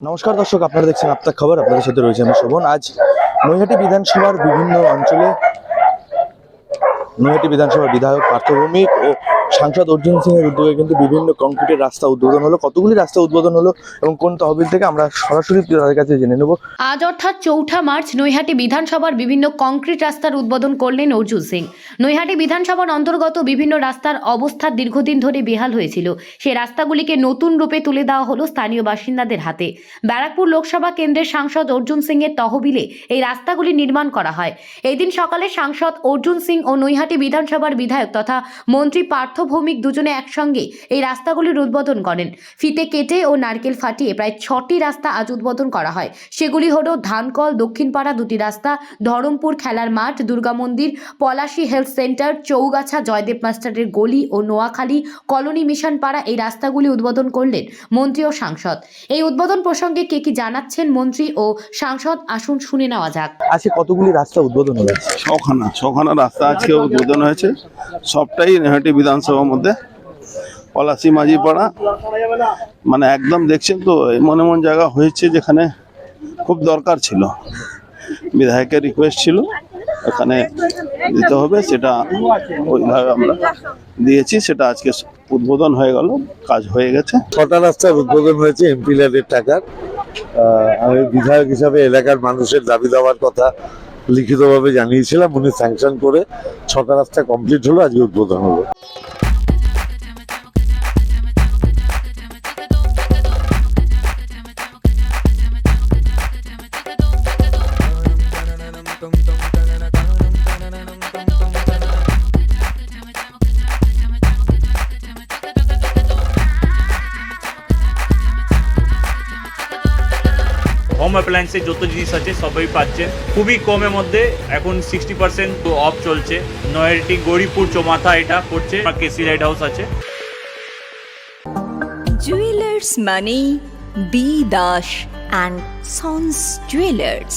নমস্কার দর্শক, আপনারা দেখছেন আপনার খবর। আপনাদের সাথে রয়েছে আমি শোভন। আজ নৈহাটি বিধানসভার বিভিন্ন অঞ্চলে নৈহাটি বিধানসভার বিধায়ক পার্থ ভৌমিক ও সাংসদ অর্জুন সিং এর উদ্যোগে কিন্তু বিভিন্ন কংক্রিটের রাস্তা উদ্বোধন হলো। কতগুলি রাস্তা উদ্বোধন হলো এবং কোন তহবিল থেকে আমরা সরাসরি তাদের কাছে জেনে নেব। আজ অর্থাৎ চৌঠা মার্চ নৈহাটি বিধানসভার বিভিন্ন কংক্রিট রাস্তার উদ্বোধন করলেন অর্জুন সিং। নৈহাটি বিধানসভার অন্তর্গত বিভিন্ন রাস্তার অবস্থা দীর্ঘদিন ধরে বেহাল হয়েছিল। সেই রাস্তাগুলিকে নতুন রূপে তুলে দেওয়া হলো স্থানীয় বাসিন্দাদের হাতে। ব্যারাকপুর লোকসভা কেন্দ্রের সাংসদ অর্জুন সিং এর তহবিলে এই রাস্তাগুলি নির্মাণ করা হয়। এই দিন সকালে সাংসদ অর্জুন সিং ও নৈহাটি বিধানসভার বিধায়ক তথা মন্ত্রী পার্থ ভৌমিক দুজনে একসঙ্গে এই রাস্তাগুলির উদ্বোধন করেন। ফিতে কেটে ও নারকেল ফাটিয়ে প্রায় ছটি রাস্তা আজ উদ্বোধন করা হয়। সেগুলি হলো ধানকল দক্ষিণপাড়া দুটি রাস্তা ধরমপুর খেলার মাঠ দুর্গা মন্দির পলাশী হেলথ সেন্টার চৌগাছা জয়দেব মাস্টারের গলি ও নোয়াখালী কলোনি মিশন পাড়া এই রাস্তাগুলি উদ্বোধন করলেন মন্ত্রী ও সাংসদ। এই উদ্বোধন প্রসঙ্গে কে কি জানাচ্ছেন মন্ত্রী ও সাংসদ আসুন শুনে নেওয়া যাক। আজকে কতগুলি রাস্তা উদ্বোধন হলো ছখানা ছখানা রাস্তা আজকে উদ্বোধন হয়েছে। সবটাই নেহাটি বিধানসভার মধ্যে। পলাশি মাঝিপাড়া। মানে একদম দেখছেন তো, এমন এমন জায়গা হয়েছে যেখানে খুব দরকার ছিল। বিধায়কের রিকোয়েস্ট ছিল এখানে দিতে হবে, সেটা ওইভাবে আমরা দিয়েছি, সেটা আজকে উদ্বোধন হয়ে গেল, কাজ হয়ে গেছে। ছটা রাস্তার উদ্বোধন হয়েছে এমপি ল্যাডের টাকার আমি বিধায়ক হিসাবে এলাকার মানুষের দাবি দেওয়ার কথা লিখিতভাবে জানিয়েছিলাম, উনি স্যাংশন করে ছটা রাস্তা কমপ্লিট হলো, আজকে উদ্বোধন হলো। হোম অ্যাপ্লায়েন্সের যত জিনিস আছে, সবই পাচ্ছেন খুবই কমের মধ্যে এখন সিক্সটি পার্সেন্ট অফ চলছে। নয়ারটি গৌরীপুর চৌমাথা এটা পড়ছে কেসি লাইট হাউস আছে। জুয়েলার্স মানে B Das and sons jewellers